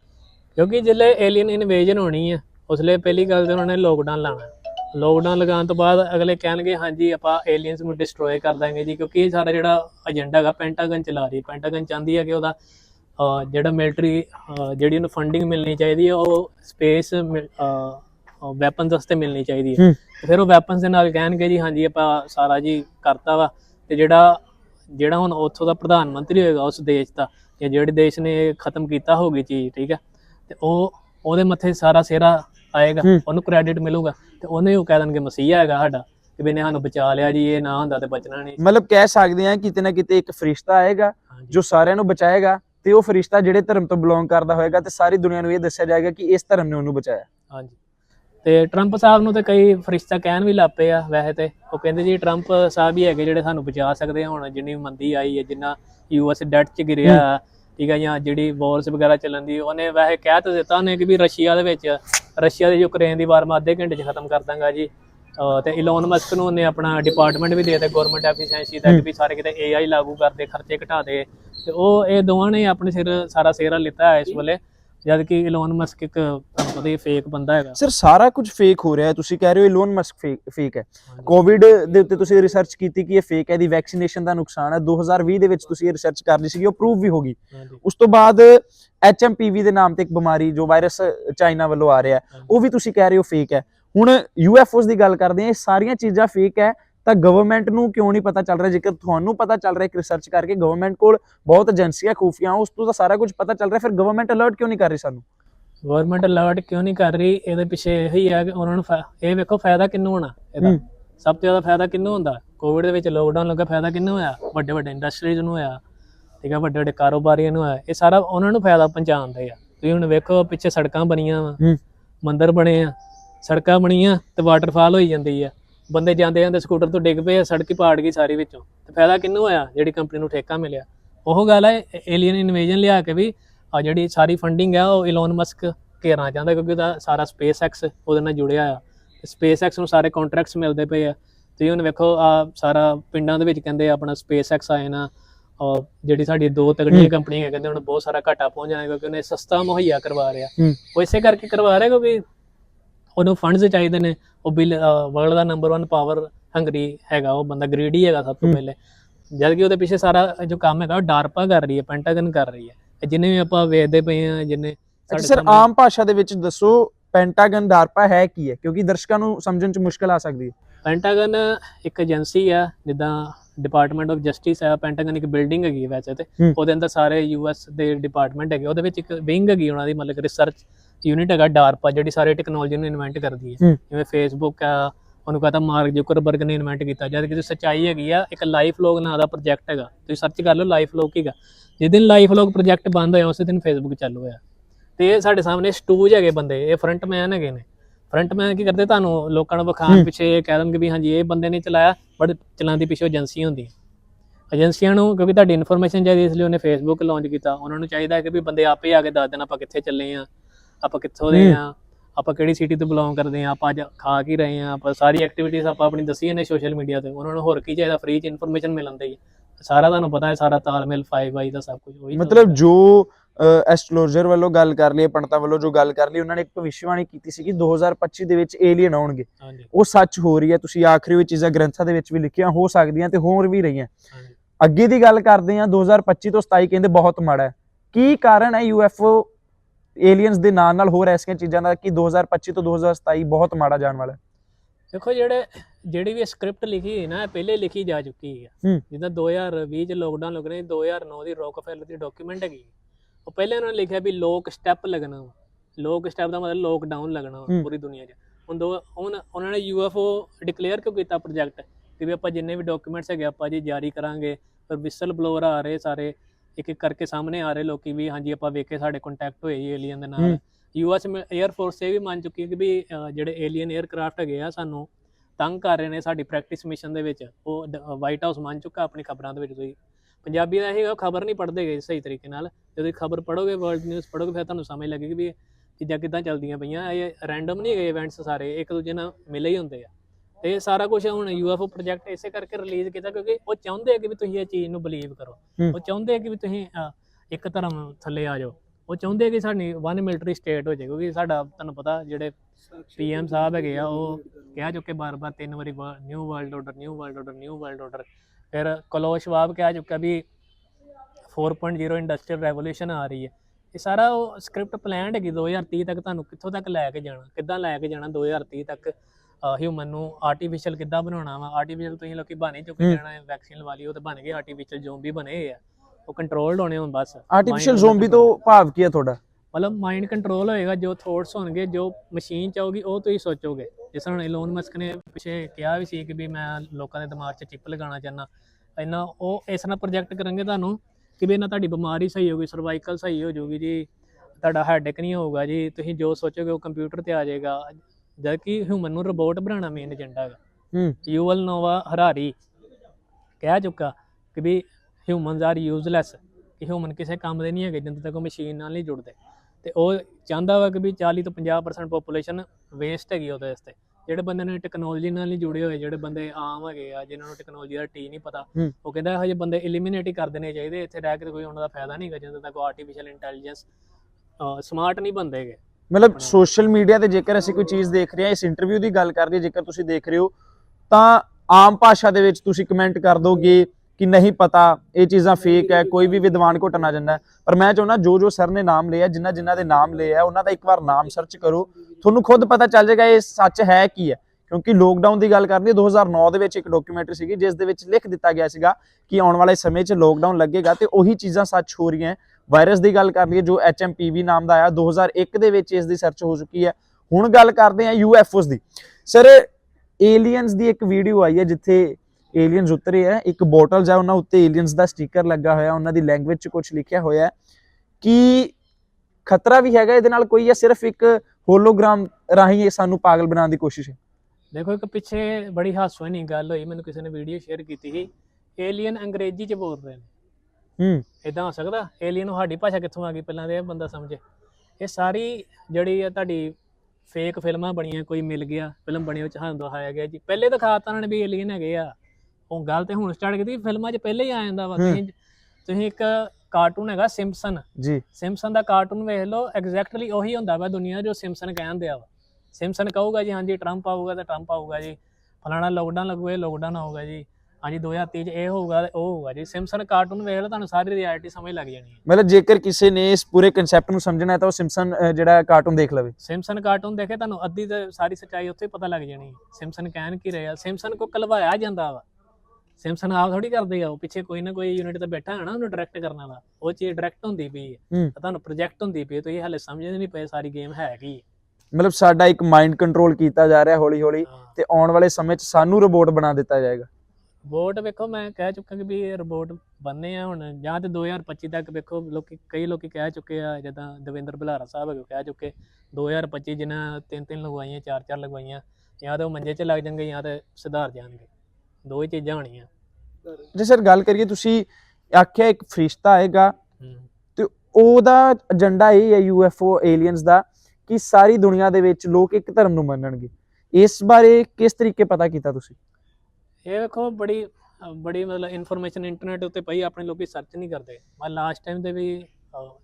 ਕਿਉਂਕਿ ਜਿੱਲੇ ਏਲੀਅਨ ਇਨਵੇਜਨ ਹੋਣੀ ਆ ਉਸ ਲਈ ਪਹਿਲੀ ਗੱਲ ਤੇ ਉਹਨਾਂ ਨੇ ਲੋਕਡਾਊਨ ਲਾਣਾ ਲੋਕਡਾਊਨ ਲਗਾਉਣ ਤੋਂ ਬਾਅਦ ਅਗਲੇ ਕਹਿਣਗੇ ਹਾਂਜੀ ਆਪਾਂ ਏਲੀਅਨਸ ਨੂੰ ਡਿਸਟਰੋਏ ਕਰ ਦਾਂਗੇ ਜੀ ਕਿਉਂਕਿ ਇਹ ਸਾਰਾ ਜਿਹੜਾ ਏਜੰਡਾ ਹੈਗਾ ਪੈਂਟਾਗਨ ਚਲਾ ਰਹੀ ਹੈ। ਪੈਂਟਾਗਨ ਚਾਹੁੰਦੀ ਹੈ ਕਿ ਉਹਦਾ ਜਿਹੜਾ ਮਿਲਟਰੀ ਜਿਹੜੀ ਉਹਨੂੰ ਫੰਡਿੰਗ ਮਿਲਣੀ ਚਾਹੀਦੀ ਹੈ ਉਹ ਸਪੇਸ ਵੈਪਨਸ ਵਾਸਤੇ ਮਿਲਣੀ ਚਾਹੀਦੀ ਹੈ। ਫਿਰ ਉਹ ਵੈਪਨਸ ਦੇ ਨਾਲ ਕਹਿਣਗੇ ਜੀ ਹਾਂਜੀ ਆਪਾਂ ਸਾਰਾ ਜੀ ਕਰਤਾ ਵਾ। ਤੇ ਜਿਹੜਾ ਜਿਹੜਾ ਹੁਣ ਉੱਥੋਂ ਦਾ ਪ੍ਰਧਾਨ ਮੰਤਰੀ ਹੋਏਗਾ ਉਸ ਦੇਸ਼ ਦਾ ਜਾਂ ਜਿਹੜੇ ਦੇਸ਼ ਨੇ ਖਤਮ ਕੀਤਾ ਹੋਗੀ ਚੀਜ਼ ਠੀਕ ਹੈ। ਤੇ ਉਹ ਉਹਦੇ ਮੱਥੇ ਸਾਰਾ ਸਿਹਰਾ ਆਏਗਾ ਹੂੰ। ਉਹਨੂੰ ਕ੍ਰੈਡਿਟ ਮਿਲੂਗਾ ਤੇ ਉਹਨੇ ਉਹ ਕਹਿ ਦੇਣਗੇ ਮਸੀਹਾ ਹੈਗਾ ਸਾਡਾ ਕਿ ਇਹਨੇ ਸਾਨੂੰ ਬਚਾ ਲਿਆ ਜੀ ਇਹ ਨਾ ਹੁੰਦਾ ਤੇ ਬਚਣਾ ਨਹੀਂ। ਮਤਲਬ ਕਹਿ ਸਕਦੇ ਆ ਕਿਤੇ ਨਾ ਕਿਤੇ ਇੱਕ ਫਰਿਸ਼ਤਾ ਆਏਗਾ ਹਾਂਜੀ। ਜੋ ਸਾਰਿਆਂ ਨੂੰ ਬਚਾਏਗਾ ਤੇ ਉਹ ਫਰਿਸ਼ਤਾ ਜਿਹੜੇ ਧਰਮ ਤੋਂ ਬਿਲੋਂਗ ਕਰਦਾ ਹੋਏਗਾ ਤੇ ਸਾਰੀ ਦੁਨੀਆ ਨੂੰ ਇਹ ਦੱਸਿਆ ਜਾਏਗਾ ਕਿ ਇਸ ਧਰਮ ਨੇ ਉਹਨੂੰ ਬਚਾਇਆ। ਹਾਂਜੀ। ਤੇ ਟਰੰਪ ਸਾਹਿਬ ਨੂੰ ਤੇ ਕਈ ਫਰਿਸ਼ਤਾ ਕਹਿਣ ਵੀ ਲੱਪੇ ਆ ਵੈਸੇ ਤੇ ਉਹ ਕਹਿੰਦੇ ਜੀ ਟਰੰਪ ਸਾਹਿਬ ਹੀ ਹੈਗੇ ਜਿਹੜੇ ਸਾਨੂੰ ਬਚਾ ਸਕਦੇ ਆ ਹੁਣ ਜਿੰਨੀ ਮੰਦੀ ਆਈ ਹੈ ਜਿੰਨਾ ਯੂਐਸ ਡੈਟ ਚ ਗਿਰਿਆ ਠੀਕ ਹੈ ਜਾਂ ਜਿਹੜੀ ਵਾਰਸ ਵਗੈਰਾ ਚੱਲਣ ਦੀ, ਉਹਨੇ ਵੈਸੇ ਕਹਿ ਤਾਂ ਦਿੱਤਾ ਉਹਨੇ ਕਿ ਵੀ ਰਸ਼ੀਆ ਦੇ ਵਿੱਚ, ਰਸ਼ੀਆ ਦੇ ਯੂਕਰੇਨ ਦੀ ਵਾਰ ਮੈਂ ਅੱਧੇ ਘੰਟੇ 'ਚ ਖਤਮ ਕਰ ਦਾਂਗਾ ਜੀ। ਤੇ ਇਲੋਨ ਮਸਕ ਨੂੰ ਉਹਨੇ ਆਪਣਾ ਡਿਪਾਰਟਮੈਂਟ ਵੀ ਦੇ ਦਿੱਤਾ ਗਵਰਨਮੈਂਟ ਐਫੀਸ਼ੀਐਂਸੀ ਦਾ ਵੀ ਸਾਰੇ ਕਿਤੇ ਏਆਈ ਲਾਗੂ ਕਰਦੇ, ਖਰਚੇ ਘਟਾ ਦੇ। ਤੇ ਉਹ, ਇਹ ਦੋਵਾਂ ਨੇ ਆਪਣੇ ਸਿਰ ਸਾਰਾ ਸਿਹਰਾ ਲਿੱਤਾ ਹੈ ਇਸ ਵੇਲੇ। ਜਦ ਕਿ ਇਲੋਨ ਮਸਕ ਇੱਕ ਤੁਹਾਨੂੰ ਪਤਾ ਹੀ ਫੇਕ ਬੰਦਾ ਹੈਗਾ। ਸਰ ਸਾਰਾ ਕੁਝ ਫੇਕ ਹੋ ਰਿਹਾ ਹੈ। ਤੁਸੀਂ ਕਹਿ ਰਹੇ ਹੋ ਇਲੋਨ ਮਸਕ ਫੇਕ ਹੈ। ਕੋਵਿਡ ਦੇ ਉੱਤੇ ਤੁਸੀਂ ਰਿਸਰਚ ਕੀਤੀ ਕਿ ਇਹ ਫੇਕ ਹੈ ਦੀ ਵੈਕਸੀਨੇਸ਼ਨ ਦਾ ਨੁਕਸਾਨ ਹੈ। 2020 ਦੇ ਵਿੱਚ ਤੁਸੀਂ ਇਹ ਰਿਸਰਚ ਕਰ ਲਈ ਸੀ ਉਹ ਪ੍ਰੂਵ ਵੀ ਹੋ ਗਈ। ਉਸ ਤੋਂ ਬਾਅਦ ਐਚਐਮਪੀਵੀ ਦੇ ਨਾਮ ਤੇ ਇੱਕ ਬਿਮਾਰੀ ਜੋ ਵਾਇਰਸ ਚਾਈਨਾ ਵੱਲੋਂ ਆ ਰਿਹਾ ਹੈ ਉਹ ਵੀ ਤੁਸੀਂ ਕਹਿ ਰਹੇ ਹੋ ਫੇਕ ਹੈ। ਹੁਣ ਯੂਐਫਓਸ ਦੀ ਗੱਲ ਕਰਦੇ ਹਾਂ ਇਹ ਸਾਰੀਆਂ ਚੀਜ਼ਾਂ ਫੇਕ ਹੈ। ਤਾਂ ਗਵਰਨਮੈਂਟ ਨੂੰ ਕਿਉਂ ਨਹੀਂ ਪਤਾ ਚੱਲ ਰਿਹਾ? ਜੇਕਰ ਤੁਹਾਨੂੰ ਪਤਾ ਚੱਲ ਰਿਹਾ ਇੱਕ ਰਿਸਰਚ ਕਰਕੇ ਗਵਰਨਮੈਂਟ ਕੋਲ ਬਹੁਤ ਏਜੰਸੀਆਂ ਖੂਫੀਆਂ ਉਸ ਤੋਂ ਤਾਂ ਸਾਰਾ ਕੁਝ ਪਤਾ ਚੱਲ ਰਿਹਾ ਫਿਰ ਗਵਰਨਮੈਂਟ ਅਲਰਟ ਕਿਉਂ ਨਹੀਂ ਕਰ ਰਹੀ ਸਾਨੂੰ? ਗਵਰਨਮੈਂਟ ਅਲਰਟ ਕਿਉਂ ਨਹੀਂ ਕਰ ਰਹੀ? ਇਹਦੇ ਪਿੱਛੇ ਇਹੀ ਹੈ ਕਿ ਉਹਨਾਂ ਨੂੰ ਇਹ ਵੇਖੋ ਫਾਇਦਾ ਕਿੰਨੂੰ ਹੋਣਾ ਇਹਦਾ। ਸਭ ਤੋਂ ਜ਼ਿਆਦਾ ਫਾਇਦਾ ਕਿੰਨੂੰ ਹੁੰਦਾ? ਕੋਵਿਡ ਦੇ ਵਿੱਚ ਲੋਕਡਾਊਨ ਲੱਗਾ ਫਾਇਦਾ ਕਿੰਨੂੰ ਹੋਇਆ? ਵੱਡੇ ਵੱਡੇ ਇੰਡਸਟਰੀਜ਼ ਨੂੰ ਹੋਇਆ ਠੀਕ ਹੈ ਵੱਡੇ ਵੱਡੇ ਕਾਰੋਬਾਰੀਆਂ ਨੂੰ ਹੋਇਆ। ਇਹ ਸਾਰਾ ਉਹਨਾਂ ਨੂੰ ਫਾਇਦਾ ਪਹੁੰਚਾਉਂਦੇ ਆ। ਤੁਸੀਂ ਹੁਣ ਵੇਖੋ ਪਿੱਛੇ ਸੜਕਾਂ ਬਣੀਆਂ ਵਾ। ਮੰਦਿਰ ਬਣੇ ਆ। ਸੜਕਾਂ ਬਣੀਆਂ ਤੇ ਵਾਟਰਫਾਲ ਹੋਈ ਜਾਂਦੀ ਆ। ਬੰਦੇ ਜਾਂਦੇ ਜਾਂਦੇ ਸਕੂਟਰ ਤੋਂ ਡਿੱਗ ਪਏ ਸੜਕ ਹੀ ਪਾੜ ਗਈ ਸਾਰੀ ਵਿੱਚੋਂ। ਤੇ ਫਾਇਦਾ ਕਿੰਨੂੰ ਹੋਇਆ? ਜਿਹੜੀ ਕੰਪਨੀ ਨੂੰ ਠੇਕਾ ਮਿਲਿਆ। ਉਹ ਗੱਲ ਹੈ ਏਲੀਅਨ ਇਨਵੇਜਨ ਲਿਆ ਕੇ ਵੀ ਆ ਜਿਹੜੀ ਸਾਰੀ ਫੰਡਿੰਗ ਆ ਉਹ ਇਲੋਨ ਮਸਕ ਘੇਰਨਾ ਚਾਹੁੰਦਾ ਕਿਉਂਕਿ ਉਹਦਾ ਸਾਰਾ ਸਪੇਸ ਐਕਸ ਉਹਦੇ ਨਾਲ ਜੁੜਿਆ ਆ। ਸਪੇਸ ਐਕਸ ਨੂੰ ਸਾਰੇ ਕੰਟਰੈਕਟਸ ਮਿਲਦੇ ਪਏ ਆ। ਤੁਸੀਂ ਹੁਣ ਵੇਖੋ ਆ ਸਾਰਾ ਪਿੰਡਾਂ ਦੇ ਵਿੱਚ ਕਹਿੰਦੇ ਆਪਣਾ ਸਪੇਸ ਐਕਸ ਆਏ ਨਾ ਔਰ ਜਿਹੜੀ ਸਾਡੀ ਦੋ ਤਗੜੀਆਂ ਹੂੰ। ਕੰਪਨੀਆਂ ਕਹਿੰਦੇ ਹੁਣ ਬਹੁਤ ਸਾਰਾ ਘਾਟਾ ਪਹੁੰਚ ਜਾਣਾ ਕਿਉਂਕਿ ਉਹਨੇ ਸਸਤਾ ਮੁਹੱਈਆ ਕਰਵਾ ਰਿਹਾ ਹੂੰ। ਉਹ ਇਸੇ ਕਰਕੇ ਕਰਵਾ ਰਿਹਾ ਕਿਉਂਕਿ ਉਹਨੂੰ ਫੰਡਸ ਚਾਹੀਦੇ ਨੇ। ਉਹ ਬਿਲ ਵਰਲਡ ਦਾ ਨੰਬਰ 1 ਪਾਵਰ ਹੰਗਰੀ ਹੈਗਾ ਉਹ ਬੰਦਾ ਗ੍ਰੀਡੀ ਹੈਗਾ ਸਭ ਤੋਂ। ਪਹਿਲੇ। ਜਦ ਕਿ ਉਹਦੇ ਪਿੱਛੇ ਸਾਰਾ ਜੋ ਕੰਮ ਹੈਗਾ ਉਹ ਡਾਰਪਾ ਕਰ ਰਹੀ ਹੈ ਪੈਂਟਾਗਨ ਕਰ ਰਹੀ ਹੈ। ਜਿੰਨੇ ਵੀ ਆਪਾਂ ਵੇਖਦੇ ਪਏ ਆ ਜਿੰਨੇ ਸਰ ਆਮ ਭਾਸ਼ਾ ਦੇ ਵਿੱਚ ਦੱਸੋ ਪੈਂਟਾਗਨ ਡਾਰਪਾ ਹੈ ਕੀ ਹੈ? ਕਿਉਂਕਿ ਦਰਸ਼ਕਾਂ ਨੂੰ ਸਮਝਣ 'ਚ ਮੁਸ਼ਕਲ ਆ ਸਕਦੀ ਹੈ। ਪੈਂਟਾਗਨ ਇੱਕ ਏਜੰਸੀ ਆ ਜਿੱਦਾਂ ਡਿਪਾਰਟਮੈਂਟ ਆਫ ਜਸਟਿਸ ਹੈ ਪੈਂਟਾਗਨ ਇੱਕ ਬਿਲਡਿੰਗ ਹੈਗੀ ਵੈਸੇ ਤੇ। ਉਹਦੇ ਅੰਦਰ ਸਾਰੇ ਯੂਐਸ ਦੇ ਡਿਪਾਰਟਮੈਂਟ ਹੈਗੇ ਉਹਦੇ ਵਿੱਚ ਇੱਕ ਵਿੰਗ ਹੈਗੀ ਉਹਨਾਂ ਦੀ ਮਤਲਬ ਰਿਸਰਚ ਯੂਨਿਟ ਹੈਗਾ ਡਾਰਪਾ ਜਿਹੜੀ ਸਾਰੇ ਟੈਕਨੋਲੋਜੀ ਨੂੰ ਇਨਵੈਂਟ ਕਰਦੀ ਹੈ। ਜਿਵੇਂ ਫੇਸਬੁੱਕ ਆ ਉਹਨੂੰ ਕਹਤਾ ਮਾਰਕ ਜ਼ੁਕਰਬਰਗ ਨੇ ਇਨਵੈਂਟ ਕੀਤਾ। ਜਦ ਕਿ ਸੱਚਾਈ ਹੈਗੀ ਆ ਇੱਕ ਲਾਈਫ ਲੌਗ ਨਾਂ ਦਾ ਪ੍ਰੋਜੈਕਟ ਹੈਗਾ। ਤੁਸੀਂ ਸਰਚ ਕਰ ਲਓ ਲਾਈਫ ਲੌਗ ਹੀਗਾ। ਜਿਸ ਦਿਨ ਲਾਈਫ ਲੌਗ ਪ੍ਰੋਜੈਕਟ ਬੰਦ ਹੋਇਆ ਉਸੇ ਦਿਨ ਫੇਸਬੁੱਕ ਚਾਲੂ ਹੋਇਆ। ਤੇ ਇਹ ਸਾਡੇ ਸਾਹਮਣੇ ਸਟੂਜ ਹੈਗੇ ਬੰਦੇ ਇਹ ਫਰੰਟ ਮੈਨ ਹੈਗੇ ਨੇ। ਫਰੰਟ ਮੈਨ ਕੀ ਕਰਦੇ? ਤੁਹਾਨੂੰ ਲੋਕਾਂ ਨੂੰ ਵਿਖਾਉਣ ਹੂੰ। ਪਿੱਛੇ ਕਹਿ ਦੇਣਗੇ ਵੀ ਹਾਂਜੀ ਇਹ ਬੰਦੇ ਨੇ ਚਲਾਇਆ ਬਟ ਚਲਾਉਂਦੀ ਪਿੱਛੇ ਏਜੰਸੀ ਹੁੰਦੀ ਏਜੰਸੀਆਂ ਨੂੰ ਕਿਉਂਕਿ ਤੁਹਾਡੀ ਇਨਫੋਰਮੇਸ਼ਨ ਚਾਹੀਦੀ ਇਸ ਲਈ ਉਹਨੇ ਫੇਸਬੁੱਕ ਲਾਂਚ ਕੀਤਾ। ਉਹਨਾਂ ਨੂੰ ਚਾਹੀਦਾ ਹੈ ਕਿ ਵੀ ਬੰਦੇ ਆਪੇ ਆ ਕੇ ਦੱਸ ਦੇਣ ਆਪਾਂ ਕਿੱਥੇ ਚੱਲੇ ਆ ਆਪਾਂ ਕਿੱਥੋਂ ਦੇ। ਆ? ਆਪਾਂ ਕਿਹੜੀ ਸਿਟੀ ਤੋਂ ਬਿਲੋਂਗ ਕਰਦੇ ਆ? ਆਪਾਂ ਅੱਜ ਖਾ ਕੀ ਰਹੇ ਆ? ਆਪਾਂ ਸਾਰੀ ਐਕਟੀਵਿਟੀਜ਼ ਆਪਾਂ ਆਪਣੀ ਦੱਸੀਆਂ ਨੇ ਸੋਸ਼ਲ ਮੀਡੀਆ ਤੇ। ਉਹਨਾਂ ਨੂੰ ਹੋਰ ਕੀ ਚਾਹੀਦਾ? ਫ੍ਰੀ ਚ ਇਨਫੋਰਮੇਸ਼ਨ ਮਿਲਣ ਦੀ ਸਾਰਾ ਤੁਹਾਨੂੰ ਪਤਾ ਹੈ ਸਾਰਾ ਤਾਲਮੇਲ 5 ਦਾ ਸਭ ਕੁਝ ਉਹੀ ਮਤਲਬ ਜੋ ਐਸਟ੍ਰੋਲੋਜਰ ਵੱਲੋਂ ਗੱਲ ਕਰ ਲਈ ਪੰਡਤਾਂ ਵੱਲੋਂ ਜੋ ਗੱਲ ਕਰ ਲਈ ਉਹਨਾਂ ਨੇ ਇੱਕ ਭਵਿੱਖਬਾਣੀ ਕੀਤੀ ਸੀ ਕਿ 2025 ਦੇ ਵਿੱਚ ਏਲੀਅਨ ਆਉਣਗੇ। ਉਹ ਸੱਚ ਹੋ ਰਹੀ ਹੈ। ਤੁਸੀਂ ਆਖਰੀ ਵਿੱਚ ਚੀਜ਼ਾਂ ਗ੍ਰੰਥਾਂ ਦੇ ਵਿੱਚ ਵੀ ਲਿਖੀਆਂ ਹੋ ਸਕਦੀਆਂ ਤੇ ਹੋਰ ਵੀ ਰਹੀਆਂ। ਅੱਗੇ ਦੀ ਗੱਲ ਕਰਦੇ ਹਾਂ 2025 ਤੋਂ 27 ਕਹਿੰਦੇ ਬਹੁਤ ਮਾੜਾ ਹੈ। ਕੀ ਕਾਰਨ ਹੈ ਯੂਐਫਓ ਏਲੀਅਨਸ ਦੇ ਨਾਲ ਨਾਲ ਹੋਰ ਐਸੀਆਂ ਚੀਜ਼ਾਂ ਦਾ ਕਿ 2025 ਤੋਂ 2027 ਬਹੁਤ ਮਾੜਾ ਜਾਣ ਵਾਲਾ ਹੈ। ਦੇਖੋ ਜਿਹੜੇ ਜਿਹੜੀ ਵੀ ਸਕ੍ਰਿਪਟ ਲਿਖੀ ਹੈ ਨਾ ਇਹ ਪਹਿਲੇ ਲਿਖੀ ਜਾ ਚੁੱਕੀ ਹੈ। ਜਿੱਦਾਂ 2020 ਚ ਲੋਕਡਾਊਨ ਲੱਗ ਰਿਹਾ 2009 ਦੀ ਰੋਕਫੈਲਰ ਦੀ ਡਾਕੂਮੈਂਟ ਹੈਗੀ। ਉਹ ਪਹਿਲੇ ਉਹਨਾਂ ਨੇ ਲਿਖਿਆ ਵੀ ਲੋਕ ਸਟੈਪ ਲੱਗਣਾ ਲੋਕ ਸਟੈਪ ਦਾ ਮਤਲਬ ਲੋਕਡਾਊਨ ਲੱਗਣਾ। ਪੂਰੀ ਦੁਨੀਆ 'ਚ। ਹੁਣ ਦੋ ਹੁਣ ਉਹਨਾਂ ਨੇ ਯੂਐਫਓ ਡਿਕਲੇਅਰ ਕਿਉਂ ਕੀਤਾ ਪ੍ਰੋਜੈਕਟ ਕਿ ਵੀ ਆਪਾਂ ਜਿੰਨੇ ਵੀ ਡਾਕੂਮੈਂਟਸ ਹੈਗੇ ਆਪਾਂ ਜੀ ਜਾਰੀ ਕਰਾਂਗੇ ਪਰ ਵਿਸਲ ਬਲੋਅਰ ਆ ਰਹੇ ਸਾਰੇ। ਇੱਕ ਇੱਕ ਕਰਕੇ ਸਾਹਮਣੇ ਆ ਰਹੇ ਲੋਕੀ ਵੀ ਹਾਂਜੀ ਆਪਾਂ ਵੇਖੇ ਸਾਡੇ ਕੰਟੈਕਟ ਹੋਏ ਏਲੀਅਨ ਦੇ ਨਾਲ। ਯੂਐਸ 에ਅਰ ਫੋਰਸ ਇਹ ਵੀ ਮੰਨ ਚੁੱਕੀ ਹੈ ਕਿ ਵੀ ਜਿਹੜੇ ਏਲੀਅਨ 에ਅਰਕ੍ਰਾਫਟ ਹੈਗੇ ਆ ਸਾਨੂੰ ਤੰਗ ਕਰ ਰਹੇ ਨੇ ਸਾਡੀ ਪ੍ਰੈਕਟਿਸ ਮਿਸ਼ਨ ਦੇ ਵਿੱਚ। ਉਹ ਵਾਈਟ ਹਾਊਸ ਮੰਨ ਚੁੱਕਾ ਆਪਣੀ ਖਬਰਾਂ ਦੇ ਵਿੱਚ ਤੁਸੀਂ। ਪੰਜਾਬੀ ਦਾ ਇਹ ਖਬਰ ਨਹੀਂ ਪੜ੍ਹਦੇ ਗਏ ਸਹੀ ਤਰੀਕੇ ਨਾਲ। ਜਦੋਂ ਖਬਰ ਪੜੋਗੇ ਵਰਲਡ ਨਿਊਜ਼ ਪੜੋਗੇ ਫਿਰ ਤੁਹਾਨੂੰ ਸਮਝ ਲੱਗੇਗੀ ਵੀ ਇਹ ਚੀਜ਼ਾਂ ਕਿੱਦਾਂ ਚੱਲਦੀਆਂ ਪਈਆਂ। ਇਹ ਰੈਂਡਮ ਨਹੀਂ ਹੈਗੇ ਇਵੈਂਟਸ ਸਾਰੇ ਇੱਕ ਦੂਜੇ ਨਾਲ ਮਿਲੇ ਹੀ ਹੁੰਦੇ ਆ। ਤੇ ਸਾਰਾ ਕੁਝ ਹੁਣ ਯੂਐਫਓ ਪ੍ਰੋਜੈਕਟ ਇਸੇ ਕਰਕੇ ਰਿਲੀਜ਼ ਕੀਤਾ ਕਿਉਂਕਿ ਉਹ ਚਾਹੁੰਦੇ ਆ ਕਿ ਵੀ ਤੁਸੀਂ ਇਹ ਚੀਜ਼ ਨੂੰ ਬਲੀਵ ਕਰੋ। ਉਹ ਚਾਹੁੰਦੇ ਆ ਕਿ ਵੀ ਤੁਸੀਂ ਇੱਕ ਧਰਮ ਥੱਲੇ ਆ ਜਾਓ। ਉਹ ਚਾਹੁੰਦੇ ਕਿ ਸਾਡੀ ਵਨ ਮਿਲਟਰੀ ਸਟੇਟ ਹੋ ਜਾਏ ਕਿਉਂਕਿ ਸਾਡਾ ਤੁਹਾਨੂੰ ਪਤਾ ਜਿਹੜੇ ਪੀਐਮ ਸਾਹਿਬ ਹੈਗੇ ਆ ਉਹ ਕਹਿ ਚੁੱਕੇ ਬਾਰ-ਬਾਰ ਤਿੰਨ ਵਾਰੀ new world order new world order new world order ਫਿਰ ਕਲੋਸ਼ ਸ਼ਵਾਬ ਕਹਿ ਚੁੱਕਾ ਵੀ 4.0 ਇੰਡਸਟਰੀਅਲ ਰੈਵੋਲੂਸ਼ਨ ਆ ਰਹੀ ਹੈ। ਇਹ ਸਾਰਾ ਉਹ ਸਕ੍ਰਿਪਟ ਪਲਾਨਡ ਹੈਗੀ 2030 ਤੱਕ ਤੁਹਾਨੂੰ ਕਿੱਥੋਂ ਤੱਕ ਲੈ ਕੇ ਜਾਣਾ ਕਿੱਦਾਂ ਲੈ ਕੇ ਜਾਣਾ 2030 ਤੱਕ। ਹਿਊਮਨ ਨੂੰ ਆਰਟੀਫੀਸ਼ੀਅਲ ਕਿੱਦਾਂ ਬਣਾਉਣਾ ਵਾ? ਆਰਟੀਫੀਸ਼ੀਅਲ ਤੁਸੀਂ ਲੋਕੀ ਬਣੇ ਚੁੱਕੇ ਹੂੰ। ਜਾਣਾ ਹੈ ਵੈਕਸੀਨ ਲਵਾ ਲਈ ਉਹ ਤਾਂ ਬਣ ਗਏ ਆਰਟੀਫੀਸ਼ੀਅਲ ਜ਼ੋਂਬੀ ਬਣੇ ਆ। ਉਹ ਕੰਟਰੋਲਡ ਹੋਣੇ ਹੁਣ ਬਸ। ਆਰਟੀਫੀਸ਼ੀਅਲ ਜ਼ੋਂਬੀ ਤੋਂ ਭਾਵ ਕੀ ਹੈ ਤੁਹਾਡਾ? ਮਤਲਬ ਮਾਈਂਡ ਕੰਟਰੋਲ ਹੋਏਗਾ ਜੋ ਥੋਟਸ ਹੋਣਗੇ ਜੋ ਮਸ਼ੀਨ ਚਾਹੋਗੀ ਉਹ ਤੁਸੀਂ ਸੋਚੋਗੇ। ਜਿਸ ਤਰ੍ਹਾਂ ਇਲੋਨ ਮਸਕ ਨੇ ਪਿਛੇ ਕਿਹਾ ਵੀ ਸੀ ਕਿ ਵੀ ਮੈਂ ਲੋਕਾਂ ਦੇ ਦਿਮਾਗ 'ਚ ਚਿਪ ਲਗਾਉਣਾ ਚਾਹੁੰਦਾ। ਇੰਨਾ ਉਹ ਇਸ ਨਾਲ ਪ੍ਰੋਜੈਕਟ ਕਰਨਗੇ ਤੁਹਾਨੂੰ ਕਿ ਵੀ ਇਹਨਾਂ ਤੁਹਾਡੀ ਬਿਮਾਰੀ ਸਹੀ ਹੋਗੀ ਸਰਵਾਈਕਲ ਸਹੀ ਹੋ ਜਾਊਗੀ ਜੀ ਤੁਹਾਡਾ ਹੈਡੇਕ ਨਹੀਂ ਹੋਊਗਾ ਜੀ ਤੁਸੀਂ ਜੋ ਸੋਚੋਗੇ ਉਹ ਕੰਪਿਊਟਰ ਤੇ ਆ ਜਾਏਗਾ। ਜਦ ਕਿ ਹਿਊਮਨ ਨੂੰ ਰੋਬੋਟ ਬਣਾਉਣਾ ਮੇਨ ਏਜੰਡਾ ਹੈਗਾ। ਹੂੰ। ਯੂਵਲ ਨੋਵਾ ਹਰਾਰੀ ਕਹਿ ਚੁੱਕਾ ਕਿ ਵੀ ਹਿਊਮਨਸ ਆਰ ਯੂਜ਼ਲੈਸ ਕਿ ਹਿਊਮਨ ਕਿਸੇ ਕੰਮ ਦੇ ਨਹੀਂ ਹੈਗੇ ਜਿੰਦ ਤੱਕ ਉਹ ਮਸ਼ੀਨ ਨਾਲ ਨਹੀਂ ਜੁੜਦੇ। ਤੇ ਉਹ ਚਾਹੁੰਦਾ ਵਾ ਕਿ ਵੀ 40 ਤੋਂ 50% ਪੋਪੂਲੇਸ਼ਨ ਵੇਸਟ ਹੈਗੀ ਉਹਦੇ ਵਾਸਤੇ। ਜਿਹੜੇ ਬੰਦੇ ਨੇ ਟੈਕਨੋਲੋਜੀ ਨਾਲ ਨਹੀਂ ਜੁੜੇ ਹੋਏ ਜਿਹੜੇ ਬੰਦੇ ਆਮ ਹੈਗੇ ਆ ਜਿਨ੍ਹਾਂ ਨੂੰ ਟੈਕਨੋਲੋਜੀ ਦਾ ਟੀ ਨਹੀਂ ਪਤਾ। ਉਹ ਕਹਿੰਦਾ ਹਜੇ ਬੰਦੇ ਐਲੀਮੀਨੇਟ ਹੀ ਕਰ ਦੇਣੇ ਚਾਹੀਦੇ। ਇੱਥੇ ਰਹਿ ਕੇ ਕੋਈ ਉਹਨਾਂ ਦਾ ਫਾਇਦਾ ਨਹੀਂ ਹੈਗਾ ਜਦੋਂ ਤੱਕ ਆਰਟੀਫੀਸ਼ੀਅਲ ਇੰਟੈਲੀਜੈਂਸ ਸਮਾਰਟ ਨਹੀਂ ਬੰਦੇਗੇ ਮਤਲਬ ਸੋਸ਼ਲ ਮੀਡੀਆ ਤੇ ਜੇਕਰ ਅਸੀਂ ਕੋਈ ਚੀਜ਼ ਦੇਖ ਰਹੇ ਹਾਂ ਇਸ ਇੰਟਰਵਿਊ ਦੀ ਗੱਲ ਕਰ ਰਹੀ ਜੇਕਰ ਤੁਸੀਂ ਦੇਖ ਰਹੇ ਹੋ ਤਾਂ ਆਮ ਭਾਸ਼ਾ ਦੇ ਵਿੱਚ ਤੁਸੀਂ ਕਮੈਂਟ ਕਰ ਦੋਗੇ ਕਿ ਨਹੀਂ ਪਤਾ ਇਹ ਚੀਜ਼ਾਂ ਫੇਕ ਹੈ ਕੋਈ ਵੀ ਵਿਦਵਾਨ ਘੁੱਟਣਾ ਜਾਂਦਾ। ਪਰ ਮੈਂ ਚਾਹੁੰਦਾ ਜੋ ਜੋ ਸਰ ਨੇ ਨਾਮ ਲਿਆ ਜਿਨ੍ਹਾਂ ਜਿਨ੍ਹਾਂ ਦੇ ਨਾਮ ਲਏ ਆ ਉਹਨਾਂ ਦਾ ਇੱਕ ਵਾਰ ਨਾਮ ਸਰਚ ਕਰੋ। ਤੁਹਾਨੂੰ ਖੁਦ ਪਤਾ ਚੱਲ ਜਾਏਗਾ ਇਹ ਸੱਚ ਹੈ ਕੀ ਹੈ। ਕਿਉਂਕਿ ਲੋਕਡਾਊਨ ਦੀ ਗੱਲ ਕਰਨੀ 2009 ਦੇ ਵਿੱਚ ਇੱਕ ਡਾਕੂਮੈਂਟਰੀ ਸੀਗੀ ਜਿਸ ਦੇ ਵਿੱਚ ਲਿਖ ਦਿੱਤਾ ਗਿਆ ਸੀਗਾ ਕਿ ਆਉਣ ਵਾਲੇ ਸਮੇਂ 'ਚ ਲੋਕਡਾਊਨ ਲੱਗੇਗਾ ਤੇ ਉਹੀ ਚੀਜ਼ਾਂ ਸੱਚ ਹੋ ਰਹੀਆਂ ਵਾਇਰਸ ਦੀ ਗੱਲ ਕਰ ਲਈਏ, ਜੋ HMPV ਨਾਮ ਦਾ ਆਇਆ 2001 ਦੇ ਵਿੱਚ ਇਸ ਦੀ ਸਰਚ ਹੋ ਚੁੱਕੀ ਹੈ। ਹੁਣ ਗੱਲ ਕਰਦੇ ਹਾਂ UFOs ਦੀ। ਸਰ ਏਲੀਅਨਸ ਦੀ ਇੱਕ ਵੀਡੀਓ ਆਈ ਹੈ ਜਿੱਥੇ ਏਲੀਅਨਸ ਉਤਰੇ ਹੈ। ਇੱਕ ਬੋਟਲ ਜਾਂ ਉਹਨਾਂ ਉੱਤੇ ਏਲੀਅਨਸ ਦਾ ਸਟicker ਲੱਗਾ ਹੋਇਆ, ਉਹਨਾਂ ਦੀ ਲੈਂਗੁਏਜ 'ਚ ਕੁਝ ਲਿਖਿਆ ਹੋਇਆ ਕਿ ਖਤਰਾ ਵੀ ਹੈਗਾ, ਇਹਦੇ ਨਾਲ ਕੋਈ ਜਾਂ ਸਿਰਫ ਇੱਕ ਹੋਲੋਗ੍ਰਾਮ ਰਾਹੀਂ ਇਹ ਸਾਨੂੰ ਪਾਗਲ ਬਣਾਉਣ ਦੀ ਕੋਸ਼ਿਸ਼ ਹੈ। ਦੇਖੋ, ਇੱਕ ਪਿੱਛੇ ਬੜੀ ਹਾਸੋਹੀਣੀ ਗੱਲ ਹੋਈ, ਮੈਨੂੰ ਕਿਸੇ ਨੇ ਵੀਡੀਓ ਸ਼ੇਅਰ ਕੀਤੀ ਸੀ। ਏਲੀਅਨ ਅੰਗਰੇਜ਼ੀ 'ਚ ਬੋਲ ਰਹੇ ਨੇ। ਹੂੰ। ਇਦਾਂ ਹੋ ਸਕਦਾ? ਏਲੀਅਨ ਨੂੰ ਸਾਡੀ ਭਾਸ਼ਾ ਕਿੱਥੋਂ ਆ ਗਈ ਪਹਿਲਾਂ ਤੇ ਇਹ ਬੰਦਾ ਸਮਝੇ। ਇਹ ਸਾਰੀ ਜਿਹੜੀ ਆ ਤੁਹਾਡੀ ਫੇਕ ਫਿਲਮਾਂ ਬਣੀਆਂ ਕੋਈ ਮਿਲ ਗਿਆ ਫਿਲਮ ਬਣੀ ਉਹ ਚ ਸਾਨੂੰ ਦਿਖਾਇਆ ਗਿਆ ਜੀ। ਪਹਿਲੇ ਤਾਂ ਖਾਤਾ ਉਹਨਾਂ ਨੇ ਵੀ ਏਲੀਅਨ ਹੈਗੇ ਆ। ਉਹ ਗੱਲ ਤੇ ਹੁਣ ਸਟਾਰਟ ਕੀਤੀ ਫਿਲਮਾਂ 'ਚ ਪਹਿਲੇ ਹੀ ਆ ਜਾਂਦਾ ਵਾ। ਤੁਸੀਂ ਤੁਸੀਂ ਇੱਕ ਕਾਰਟੂਨ ਹੈਗਾ ਸਿੰਪਸਨ ਜੀ। ਸਿੰਪਸਨ ਦਾ ਕਾਰਟੂਨ ਵੇਖ ਲਓ ਐਗਜ਼ੈਕਟਲੀ ਉਹੀ ਹੁੰਦਾ ਵਾ ਦੁਨੀਆ ਜੋ ਸਿੰਪਸਨ ਕਹਿੰਦੇ ਆ ਸਿੰਪਸਨ ਕਹੂਗਾ ਜੀ ਹਾਂਜੀ ਟਰੰਪ ਆਊਗਾ ਤਾਂ ਟਰੰਪ ਆਊਗਾ ਜੀ। ਫਲਾਣਾ ਲੋਕਡਾਊਨ ਲੱਗੂਗਾ ਲੋਕਡਾਊਨ ਆਊਗਾ ਜੀ। ਹਾਂਜੀ 2030 ਚ ਇਹ ਹੋਊਗਾ ਤੇ ਉਹ ਹੋਊਗਾ ਜੀ। ਸਿੰਪਸਨ ਕਾਰਟੂਨ ਵੇਖ ਲਓ ਤੁਹਾਨੂੰ ਸਾਰੀ ਰਿਐਲਿਟੀ ਸਮਝ ਲੱਗ ਜਾਣੀ ਹੈ। ਮਤਲਬ ਜੇਕਰ ਕਿਸੇ ਨੇ ਇਸ ਪੂਰੇ ਕਨਸੈਪਟ ਨੂੰ ਸਮਝਣਾ ਹੈ ਤਾਂ ਉਹ ਸਿੰਪਸਨ ਜਿਹੜਾ ਕਾਰਟੂਨ ਦੇਖ ਲਵੇ। ਸਿੰਪਸਨ ਕਾਰਟੂਨ ਦੇਖੇ ਤੁਹਾਨੂੰ ਅੱਧੀ ਤੇ ਸਾਰੀ ਸੱਚਾਈ ਉੱਥੇ ਹੀ ਪਤਾ ਲੱਗ ਜਾਣੀ ਹੈ। ਸਿੰਪਸਨ ਕਹਿਣ ਕੀ ਰਿਹਾ ਸਿੰਪਸਨ ਕੋ ਕਲਵਾਇਆ ਜਾਂਦਾ ਵਾ। ਸਿੰਪਸਨ ਆਪ ਥੋੜੀ ਕਰਦੇ ਆ ਉਹ ਪਿੱਛੇ ਕੋਈ ਨਾ ਕੋਈ ਯੂਨਿਟ ਤੇ ਬੈਠਾ ਹੈ ਨਾ ਉਹਨੂੰ ਡਾਇਰੈਕਟ ਕਰਨ ਵਾਲਾ। ਉਹ ਚੀਜ਼ ਡਾਇਰੈਕਟ ਹੁੰਦੀ ਪਈ ਹੈ। ਹੂੰ। ਤਾਂ ਤੁਹਾਨੂੰ ਪ੍ਰੋਜੈਕਟ ਹੁੰਦੀ ਪਈ ਹੈ ਤੁਸੀਂ ਹਾਲੇ ਸਮਝਦੇ ਨਹੀਂ ਪਏ ਸਾਰੀ ਗੇਮ ਹੈ ਕੀ ਹੈ। ਮਤਲਬ ਸਾਡਾ ਇੱਕ ਮਾਈਂਡ ਕੰਟਰੋਲ ਕੀਤਾ ਜਾ ਰਿਹਾ ਹੌਲੀ ਹੌਲੀ ਹਾਂ। ਤੇ ਆਉਣ ਵਾਲੇ ਸਮੇਂ 'ਚ ਸਾਨੂੰ ਰੋਬੋਟ ਬਣਾ ਦਿੱਤਾ ਜਾਏਗਾ। ਰੋਬੋਟ ਵੇਖੋ ਮੈਂ ਕਹਿ ਚੁੱਕਾ ਕਿ ਵੀ ਇਹ ਰੋਬੋਟ ਬੰਨੇ ਆ ਹੁਣ ਜਾਂ ਤੇ 2025 ਤੱਕ ਵੇਖੋ ਲੋਕੀ ਕਈ ਲੋਕੀ ਕਹਿ ਚੁੱਕੇ ਆ ਜਿੱਦਾਂ ਦਵਿੰਦਰ ਬੁਲਾਰਾ ਸਾਹਿਬ ਹੈਗੇ ਕਹਿ ਚੁੱਕੇ 2025 ਜਿਨ੍ਹਾਂ ਤਿੰਨ ਤਿੰਨ ਲਗਵਾਈਆਂ ਚਾਰ ਚਾਰ ਲਗਵਾਈਆਂ ਜਾਂ ਤਾਂ ਉਹ ਮੰਜੇ 'ਚ ਲੱਗ ਜਾਣਗੇ ਜਾਂ ਤੇ ਸੁਧਾਰ ਜਾਣਗੇ। ਦੋ ਹੀ ਚੀਜ਼ਾਂ ਹੋਣੀਆਂ। ਜੇ ਸਰ ਗੱਲ ਕਰੀਏ ਤੁਸੀਂ ਆਖਿਆ ਇੱਕ ਫਰਿਸ਼ਤਾ ਆਏਗਾ। ਤੇ ਉਹਦਾ ਏਜੰਡਾ ਇਹ ਹੈ ਯੂਐਫਓ ਏਲੀਅਨਸ ਦਾ ਕਿ ਸਾਰੀ ਦੁਨੀਆ ਦੇ ਵਿੱਚ ਲੋਕ ਇੱਕ ਧਰਮ ਨੂੰ ਮੰਨਣਗੇ। ਇਸ ਬਾਰੇ ਕਿਸ ਤਰੀਕੇ ਪਤਾ ਕੀਤਾ ਤੁਸੀਂ? ਇਹ ਵੇਖੋ ਬੜੀ ਬੜੀ ਮਤਲਬ ਇਨਫੋਰਮੇਸ਼ਨ ਇੰਟਰਨੈਟ ਉੱਤੇ ਪਈ ਆਪਣੇ ਲੋਕੀ ਸਰਚ ਨਹੀਂ ਕਰਦੇ ਮੈਂ ਲਾਸਟ ਟਾਈਮ ਤੇ ਵੀ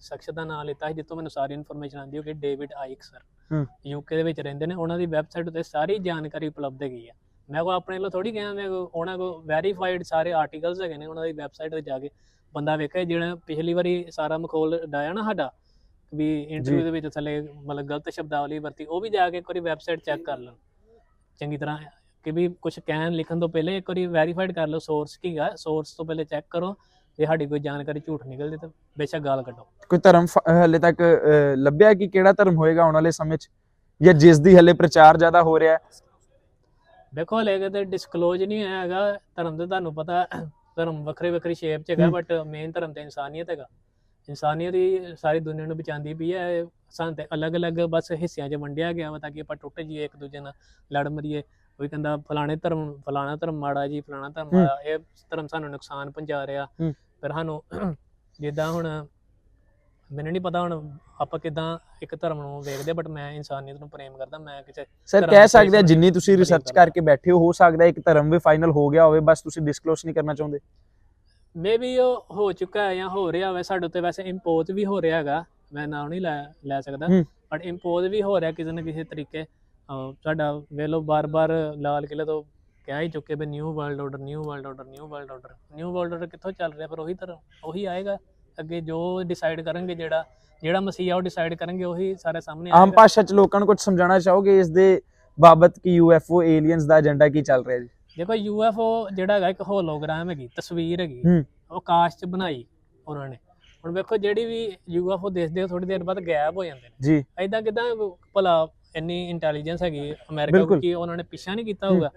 ਸ਼ਖਸ ਦਾ ਨਾਮ ਲਿੱਤਾ ਸੀ ਜਿੱਥੋਂ ਮੈਨੂੰ ਸਾਰੀ ਇਨਫੋਰਮੇਸ਼ਨ ਆਉਂਦੀ ਹੈ ਕਿ ਡੇਵਿਡ ਆਇਕ ਸਰ। ਯੂਕੇ ਦੇ ਵਿੱਚ ਰਹਿੰਦੇ ਨੇ ਉਹਨਾਂ ਦੀ ਵੈਬਸਾਈਟ ਉੱਤੇ ਸਾਰੀ ਜਾਣਕਾਰੀ ਉਪਲਬਧ ਹੈਗੀ ਆ ਮੈਂ ਕੋ ਆਪਣੇ ਵੱਲੋਂ ਥੋੜੀ ਗਿਆ ਮੈਂ ਉਹਨਾਂ ਕੋ ਵੈਰੀਫਾਈਡ ਸਾਰੇ ਆਰਟੀਕਲਸ ਹੈਗੇ ਨੇ ਉਹਨਾਂ ਦੀ ਵੈਬਸਾਈਟ ਤੇ ਜਾ ਕੇ ਬੰਦਾ ਵੇਖੇ ਜਿਹੜਾ ਪਿਛਲੀ ਵਾਰੀ ਸਾਰਾ ਮਖੌਲ ਡਾਇਆ ਨਾ ਸਾਡਾ ਵੀ ਇੰਟਰਵਿਊ। ਦੇ ਵਿੱਚ ਥੱਲੇ ਮਤਲਬ ਗਲਤ ਸ਼ਬਦਾਵਲੀ ਵਰਤੀ ਉਹ ਵੀ ਜਾ ਕੇ ਇੱਕ ਵਾਰੀ ਵੈਬਸਾਈਟ ਚੈੱਕ ਕਰ ਲੈਣ ਚੰਗੀ ਤਰ੍ਹਾਂ ਕਿ ਵੀ ਕੁਝ ਕਹਿਣ ਲਿਖਣ ਤੋਂ ਪਹਿਲੇ ਇੱਕ ਵਾਰੀ ਵੈਰੀਫਾਈਡ ਕਰ ਲਓ ਸੋਰਸ ਕੀ ਹੈ ਸੋਰਸ ਤੋਂ ਪਹਿਲੇ ਚੈੱਕ ਕਰੋ ਜੇ ਸਾਡੀ ਕੋਈ ਜਾਣਕਾਰੀ ਝੂਠ ਨਿਕਲਦੀ ਤਾਂ ਬੇਸ਼ੱਕ ਗਾਲ ਕੱਢੋ। ਕੋਈ ਧਰਮ ਹਲੇ ਤੱਕ ਲੱਭਿਆ ਕਿ ਕਿਹੜਾ ਧਰਮ ਹੋਏਗਾ ਆਉਣ ਵਾਲੇ ਸਮੇਂ 'ਚ? ਜਾਂ ਜਿਸ ਦੀ ਹਲੇ ਪ੍ਰਚਾਰ ਜ਼ਿਆਦਾ ਹੋ ਰਿਹਾ ਹੈ? ਦੇਖੋ ਹਲੇ ਕਿਤੇ ਡਿਸਕਲੋਜ਼ ਨਹੀਂ ਹੋਇਆ ਹੈਗਾ ਧਰਮ ਤੇ ਤੁਹਾਨੂੰ ਪਤਾ ਧਰਮ ਵੱਖਰੇ ਵੱਖਰੀ ਸ਼ੇਪ ਚ ਹੈਗਾ। ਬਟ ਮੇਨ ਧਰਮ ਤੇ ਇਨਸਾਨੀਅਤ ਹੈਗਾ। ਇਨਸਾਨੀਅਤ ਹੀ ਸਾਰੀ ਦੁਨੀਆ ਨੂੰ ਬਚਾਉਂਦੀ ਪਈ ਹੈ ਸਾਨੂੰ ਤੇ ਅਲੱਗ-ਅਲੱਗ ਬਸ ਹਿੱਸਿਆਂ 'ਚ ਵੰਡਿਆ ਗਿਆ ਵਾ ਤਾਂ ਕਿ ਆਪਾਂ ਟੁੱਟ ਜਾਈਏ ਇੱਕ ਦੂਜੇ ਨਾਲ ਲੜ ਮਰੀਏ। ਕੋਈ ਕਹਿੰਦਾ ਫਲਾਣੇ ਧਰਮ ਫਲਾਣਾ ਧਰਮ ਮਾੜਾ ਜੀ ਫਲਾਣਾ ਧਰਮ। ਮਾੜਾ ਇਹ ਧਰਮ ਸਾਨੂੰ ਨੁਕਸਾਨ ਪਹੁੰਚਾ ਰਿਹਾ। ਫਿਰ ਸਾਨੂੰ ਜਿੱਦਾਂ ਹੁਣ ਮੈਨੂੰ ਨਹੀਂ ਪਤਾ ਹੁਣ ਆਪਾਂ ਕਿਦਾਂ ਇੱਕ ਧਰਮ ਨੂੰ ਵੇਖਦੇ ਬਟ ਮੈਂ ਇਨਸਾਨੀਅਤ ਨੂੰ ਪ੍ਰੇਮ ਕਰਦਾ ਮੈਂ ਕਿਸੇ ਸਰ ਕਹਿ ਸਕਦੇ ਆ ਜਿੰਨੀ ਤੁਸੀਂ ਰਿਸਰਚ। ਕਰਕੇ ਬੈਠੇ ਹੋ ਹੋ ਸਕਦਾ ਇੱਕ ਧਰਮ ਵੀ ਫਾਈਨਲ ਹੋ ਗਿਆ ਹੋਵੇ ਬਸ ਤੁਸੀਂ ਡਿਸਕਲੋਜ਼ ਨਹੀਂ ਕਰਨਾ ਚਾਹੁੰਦੇ ਮੇਬੀ ਉਹ ਹੋ ਚੁੱਕਾ ਹੈ ਜਾਂ ਹੋ ਰਿਹਾ ਹੋਵੇ ਸਾਡੇ ਉੱਤੇ ਵੈਸੇ ਇੰਪੋਜ਼ ਵੀ ਹੋ ਰਿਹਾ ਹੈਗਾ ਮੈਂ ਨਾਮ ਨਹੀਂ ਲੈ ਲੈ ਸਕਦਾ। ਬਟ ਇੰਪੋਜ਼ ਵੀ ਹੋ ਰਿਹਾ ਕਿਸੇ ਨਾ ਕਿਸੇ ਤਰੀਕੇ ਅਹ ਸਾਡਾ ਵੇਲੋ ਬਾਰ-ਬਾਰ ਲਾਲ ਕਿਲੇ ਤੋਂ ਕਹਿ ਹੀ ਚੁੱਕੇ ਵੀ new world order new world order new world order new world order ਕਿੱਥੋਂ ਚੱਲ ਰਿਹਾ? ਪਰ ਉਹੀ ਤਰ੍ਹਾਂ ਉਹੀ ਆਏਗਾ। ਅੱਗੇ ਜੋ ਡਿਸਾਈਡ ਕਰਨਗੇ ਜਿਹੜਾ ਜਿਹੜਾ ਮਸੀਹਾ ਉਹ ਡਿਸਾਈਡ ਕਰਨਗੇ ਉਹੀ ਸਾਰੇ ਸਾਹਮਣੇ ਆਮ ਭਾਸ਼ਾ ਚ ਲੋਕਾਂ ਨੂੰ ਕੁਝ ਸਮਝਾਉਣਾ ਚਾਹੋਗੇ ਇਸ ਦੇ ਬਾਬਤ ਕਿ ਯੂਐਫਓ ਏਲੀਅਨਸ ਦਾ ਏਜੰਡਾ ਕੀ ਚੱਲ ਰਿਹਾ ਜੀ? ਦੇਖੋ ਯੂਐਫਓ ਜਿਹੜਾ ਹੈਗਾ ਇੱਕ ਹੋਲੋਗ੍ਰਾਮ ਹੈਗੀ ਤਸਵੀਰ ਹੈਗੀ। ਉਹ ਆਕਾਸ਼ 'ਚ ਬਣਾਈ ਉਹਨਾਂ ਨੇ। ਹੁਣ ਵੇਖੋ ਜਿਹੜੀ ਵੀ ਯੂਐਫਓ ਦੇਖਦੇ ਹੋ ਥੋੜੀ ਦੇਰ ਬਾਅਦ ਗਾਇਬ ਹੋ ਜਾਂਦੇ ਨੇ। ਜੀ। ਐਦਾਂ ਕਿਦਾਂ ਭਲਾ ਇੰਨੀ ਇੰਟੈਲੀਜੈਂਸ ਹੈਗੀ ਅਮਰੀਕਾ ਬਿਲਕੁਲ। ਕੀ ਉਹਨਾਂ ਨੇ ਪਿੱਛਾ ਨਹੀਂ ਕੀਤਾ ਹੋਊਗਾ।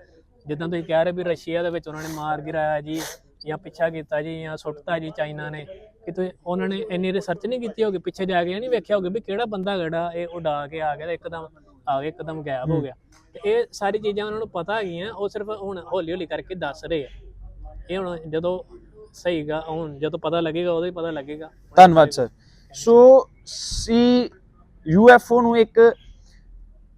ਜਿੱਦਾਂ ਤੁਸੀਂ ਕਹਿ ਰਹੇ ਵੀ ਰਸ਼ੀਆ ਦੇ ਵਿੱਚ ਉਹਨਾਂ ਨੇ ਮਾਰ ਗਿਰਾਇਆ ਜੀ ਜਾਂ ਪਿੱਛਾ ਕੀਤਾ ਜੀ ਜਾਂ ਸੁੱਟਤਾ ਜੀ ਚਾਈਨਾ ਨੇ। ਕਿ ਤੁਸੀਂ ਉਹਨਾਂ ਨੇ ਇੰਨੀ ਰਿਸਰਚ ਨਹੀਂ ਕੀਤੀ ਹੋਗੀ ਪਿੱਛੇ ਜਾ ਕੇ ਨਹੀਂ ਵੇਖਿਆ ਹੋਗਾ ਵੀ ਕਿਹੜਾ ਬੰਦਾ ਕਿਹੜਾ ਇਹ ਉਡਾ ਕੇ ਆ ਗਿਆ ਤੇ ਇੱਕਦਮ ਆ ਗਿਆ ਇੱਕਦਮ ਗਾਇਬ ਹੋ ਹੂੰ। ਗਿਆ। ਤੇ ਇਹ ਸਾਰੀ ਚੀਜ਼ਾਂ ਉਹਨਾਂ ਨੂੰ ਪਤਾ ਹੈਗੀਆਂ ਉਹ ਸਿਰਫ ਹੁਣ ਹੌਲੀ ਹੌਲੀ ਕਰਕੇ ਦੱਸ ਰਹੇ ਆ। ਇਹ ਹੁਣ ਜਦੋਂ ਸਹੀਗਾ ਹੁਣ ਜਦੋਂ ਪਤਾ ਲੱਗੇਗਾ ਉਦੋਂ ਹੀ ਪਤਾ ਲੱਗੇਗਾ। ਧੰਨਵਾਦ ਸਰ। ਸੋ ਸੀ ਯੂਐਫਓ ਨੂੰ ਇੱਕ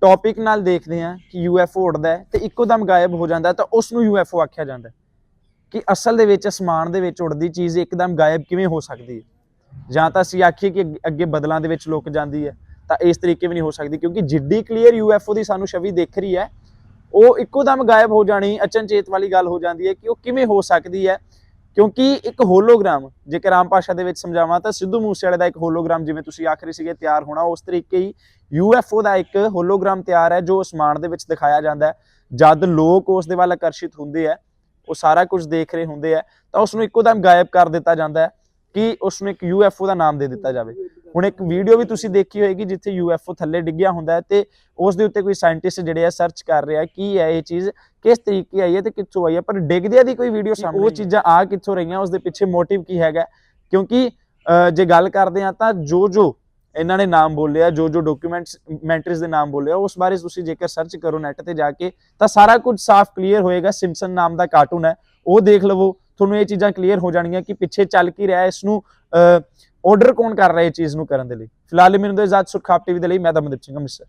ਟੌਪਿਕ ਨਾਲ ਦੇਖਦੇ ਹਾਂ ਕਿ ਯੂਐਫਓ ਉੱਡਦਾ ਹੈ ਤੇ ਇੱਕੋ ਦਮ ਗਾਇਬ ਹੋ ਜਾਂਦਾ ਹੈ ਤਾਂ ਉਸ ਨੂੰ ਯੂਐਫਓ ਆਖਿਆ ਜਾਂਦਾ ਕਿ ਅਸਲ ਦੇ ਵਿੱਚ, ਅਸਮਾਨ ਦੇ ਵਿੱਚ ਉੱਡਦੀ ਚੀਜ਼ ਇੱਕਦਮ ਗਾਇਬ ਕਿਵੇਂ ਹੋ ਸਕਦੀ ਹੈ? ਜਾਂ ਤਾਂ ਅਸੀਂ ਆਖੀਏ ਕਿ ਅੱਗੇ- ਅੱਗੇ ਬਦਲਾਂ ਦੇ ਵਿੱਚ ਲੁਕ ਜਾਂਦੀ ਹੈ, ਤਾਂ ਇਸ ਤਰੀਕੇ ਵੀ ਨਹੀਂ ਹੋ ਸਕਦੀ ਕਿਉਂਕਿ ਜਿੱਡੀ ਕਲੀਅਰ ਯੂਐਫਓ ਦੀ ਸਾਨੂੰ ਛਵੀ ਦਿਖ ਰਹੀ ਹੈ, ਉਹ ਇੱਕੋ ਦਮ ਗਾਇਬ ਹੋ ਜਾਣੀ, ਅਚਨਚੇਤ ਵਾਲੀ ਗੱਲ ਹੋ ਜਾਂਦੀ ਹੈ ਕਿ ਉਹ ਕਿਵੇਂ ਹੋ ਸਕਦੀ ਹੈ ਕਿਉਂਕਿ ਇੱਕ ਹੋਲੋਗ੍ਰਾਮ ਜੇਕਰ ਆਮ ਭਾਸ਼ਾ ਦੇ ਵਿੱਚ ਸਮਝਾਵਾਂ ਤਾਂ ਸਿੱਧੂ ਮੂਸੇਵਾਲੇ ਦਾ ਇੱਕ ਹੋਲੋਗ੍ਰਾਮ ਜਿਵੇਂ ਤੁਸੀਂ ਆਖਰੀ ਸੀਗੇ, ਤਿਆਰ ਹੋਣਾ, ਉਸ ਤਰੀਕੇ ਹੀ ਯੂਐਫਓ ਦਾ ਇੱਕ ਹੋਲੋਗ੍ਰਾਮ ਤਿਆਰ ਹੈ, ਜੋ ਅਸਮਾਨ ਦੇ ਵਿੱਚ ਦਿਖਾਇਆ ਜਾਂਦਾ ਹੈ। ਜਦ ਲੋਕ ਉਸ ਦੇ ਵੱਲ ਆਕਰਸ਼ਿਤ ਹੁੰਦੇ ਆ ਉਹ ਸਾਰਾ ਕੁਝ ਦੇਖ ਰਹੇ ਹੁੰਦੇ ਆ ਤਾਂ ਉਸ ਨੂੰ ਇੱਕੋ ਦਮ ਗਾਇਬ ਕਰ ਦਿੱਤਾ ਜਾਂਦਾ ਹੈ ਕਿ ਉਸ ਨੂੰ ਇੱਕ ਯੂਐਫਓ ਦਾ ਨਾਮ ਦੇ ਦਿੱਤਾ ਜਾਵੇ। ਹੁਣ ਇੱਕ ਵੀਡੀਓ ਵੀ ਤੁਸੀਂ ਦੇਖੀ ਹੋਏਗੀ ਜਿੱਥੇ ਯੂਐਫਓ ਥੱਲੇ ਡਿੱਗਿਆ ਹੁੰਦਾ ਹੈ ਤੇ ਉਸ ਦੇ ਉੱਤੇ ਕੋਈ ਸਾਇੰਟਿਸਟ ਜਿਹੜੇ ਆ ਸਰਚ ਕਰ ਰਿਹਾ ਕੀ ਹੈ ਇਹ ਚੀਜ਼ ਕਿਸ ਤਰੀਕੇ ਆਈ ਹੈ ਤੇ ਕਿੱਥੋਂ ਆਈ ਹੈ ਪਰ ਡਿੱਗਦਿਆਂ ਦੀ ਕੋਈ ਵੀਡੀਓ ਸਾਹਮਣੇ ਉਹ ਚੀਜ਼ਾਂ ਆ ਕਿੱਥੋਂ ਰਹੀਆਂ ਉਸ ਦੇ ਪਿੱਛੇ ਮੋਟਿਵ ਕੀ ਹੈਗਾ ਕਿਉਂਕਿ ਜੇ ਗੱਲ ਕਰਦੇ ਆ ਤਾਂ ਜੋ ਜੋ ਇਹਨਾਂ ਨੇ ਨਾਮ ਬੋਲਿਆ ਜੋ ਜੋ ਡਾਕੂਮੈਂਟਸ ਮੈਂਟਰੀਜ਼ ਦੇ ਨਾਮ ਬੋਲਿਆ ਉਸ ਬਾਰੇ ਤੁਸੀਂ ਜੇਕਰ ਸਰਚ ਕਰੋ ਨੈਟ ਤੇ ਜਾ ਕੇ ਤਾਂ ਸਾਰਾ ਕੁਝ ਸਾਫ਼ ਕਲੀਅਰ ਹੋਏਗਾ। ਸਿੰਪਸਨ ਨਾਮ ਦਾ ਕਾਰਟੂਨ ਹੈ। ਉਹ ਦੇਖ ਲਵੋ। ਤੁਹਾਨੂੰ ਇਹ ਚੀਜ਼ਾਂ ਕਲੀਅਰ ਹੋ ਜਾਣਗੀਆਂ ਕਿ ਪਿੱਛੇ ਚੱਲ ਕੀ ਰਿਹਾ ਇਸ ਨੂੰ ਆਰਡਰ ਕੌਣ ਕਰ ਰਿਹਾ ਇਹ ਚੀਜ਼ ਨੂੰ ਕਰਨ ਦੇ ਲਈ? ਫਿਲਹਾਲ ਮੈਨੂੰ ਦੇ ਆਜ਼ਾਦ ਸੁਰਖਾਪ ਟੀਵੀ ਦੇ ਲਈ, ਮੈਂ ਦਮਨਦੀਪ ਸਿੰਘ ਅੰਮ੍ਰਿਤਸਰ